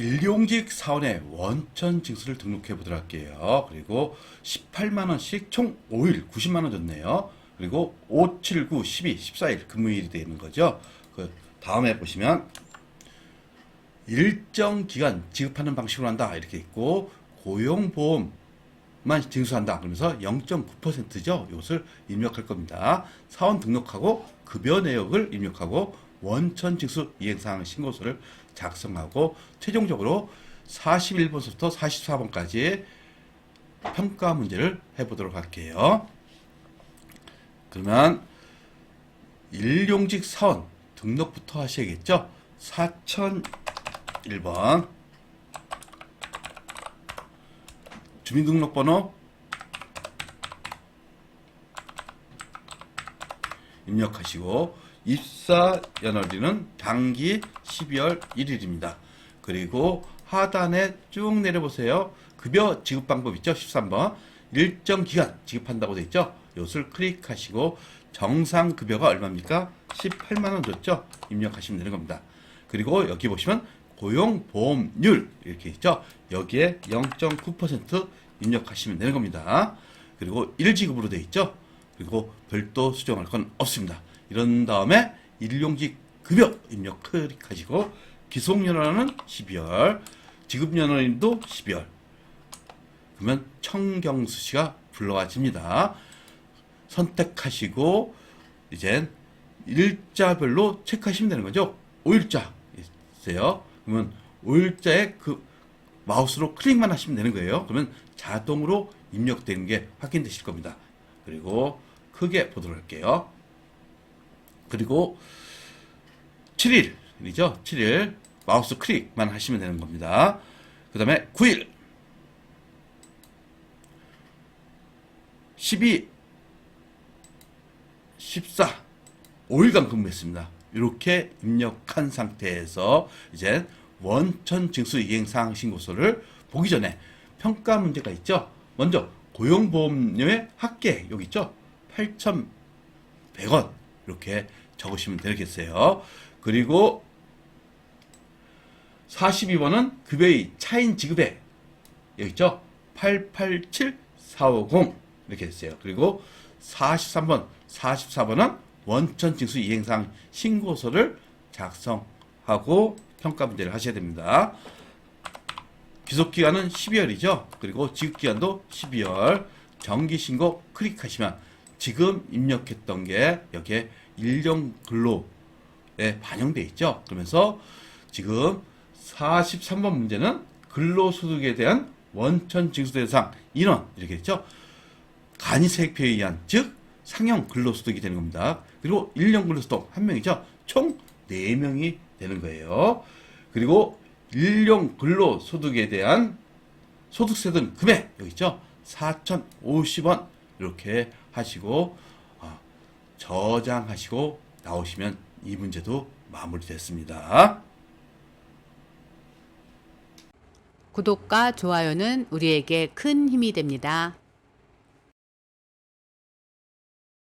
일용직 사원의 원천 징수를 등록해 보도록 할게요. 그리고 18만 원씩 총 5일 90만 원 줬네요. 그리고 5, 7, 9, 12, 14일 근무일이 되는 거죠. 그 다음에 보시면 일정 기간 지급하는 방식으로 한다 이렇게 있고 고용보험만 징수한다 그러면서 0.9%죠 이것을 입력할 겁니다 사원 등록하고 급여 내역을 입력하고 원천 징수 이행사항 신고서를 작성하고 최종적으로 41번부터 44번까지 평가 문제를 해보도록 할게요. 그러면 일용직 사원 등록부터 하셔야겠죠? 4001번. 주민등록번호. 입력하시고 입사 연월일은 당기 12월 1일입니다. 그리고 하단에 쭉 내려보세요. 급여 지급 방법 있죠? 13번. 일정 기간 지급한다고 돼 있죠? 이것을 클릭하시고 정상 급여가 얼마입니까? 18만 원 줬죠? 입력하시면 되는 겁니다. 그리고 여기 보시면 고용보험률 이렇게 있죠? 여기에 0.9% 입력하시면 되는 겁니다. 그리고 1지급으로 돼 있죠? 그리고 별도 수정할 건 없습니다. 이런 다음에 일용직 급여 입력 클릭하시고 기속연원은 12월, 지급연원도 12월. 그러면 청경수 씨가 불러와집니다. 선택하시고 이젠 일자별로 체크하시면 되는 거죠. 5일자 있어요. 그러면 5일자에 그 마우스로 클릭만 하시면 되는 거예요. 그러면 자동으로 입력되는 게 확인되실 겁니다. 그리고 크게 보도록 할게요. 그리고 7일이죠. 7일 마우스 클릭만 하시면 되는 겁니다. 그 다음에 9일 12 14 5일간 근무했습니다. 이렇게 입력한 상태에서 이제 원천 징수 이행 사항 신고서를 보기 전에 평가 문제가 있죠. 먼저 고용보험료의 합계 여기 있죠. 8,100원 이렇게 적으시면 되겠어요. 그리고 42번은 급여의 차인 지급액 여기 있죠. 887450 이렇게 됐어요. 그리고 43번, 44번은 원천 징수 이행상 신고서를 작성하고 평가 문제를 하셔야 됩니다. 기속 기간은 12월이죠. 그리고 지급 기간도 12월. 정기 신고 클릭하시면 지금 입력했던 게 여기에 일용 근로에 반영돼 있죠. 그러면서 지금 43번 문제는 근로소득에 대한 원천 징수 대상 인원 이렇게 있죠. 간이 세액표에 의한 즉 상형 근로소득이 되는 겁니다. 그리고 일년 근로소득 한 명이죠. 총 4명이 되는 거예요. 그리고 일용 근로소득에 대한 소득세 등 금액 여기 있죠. 4,050원 이렇게 하시고 어, 저장하시고 나오시면 이 문제도 마무리됐습니다. 구독과 좋아요는 우리에게 큰 힘이 됩니다.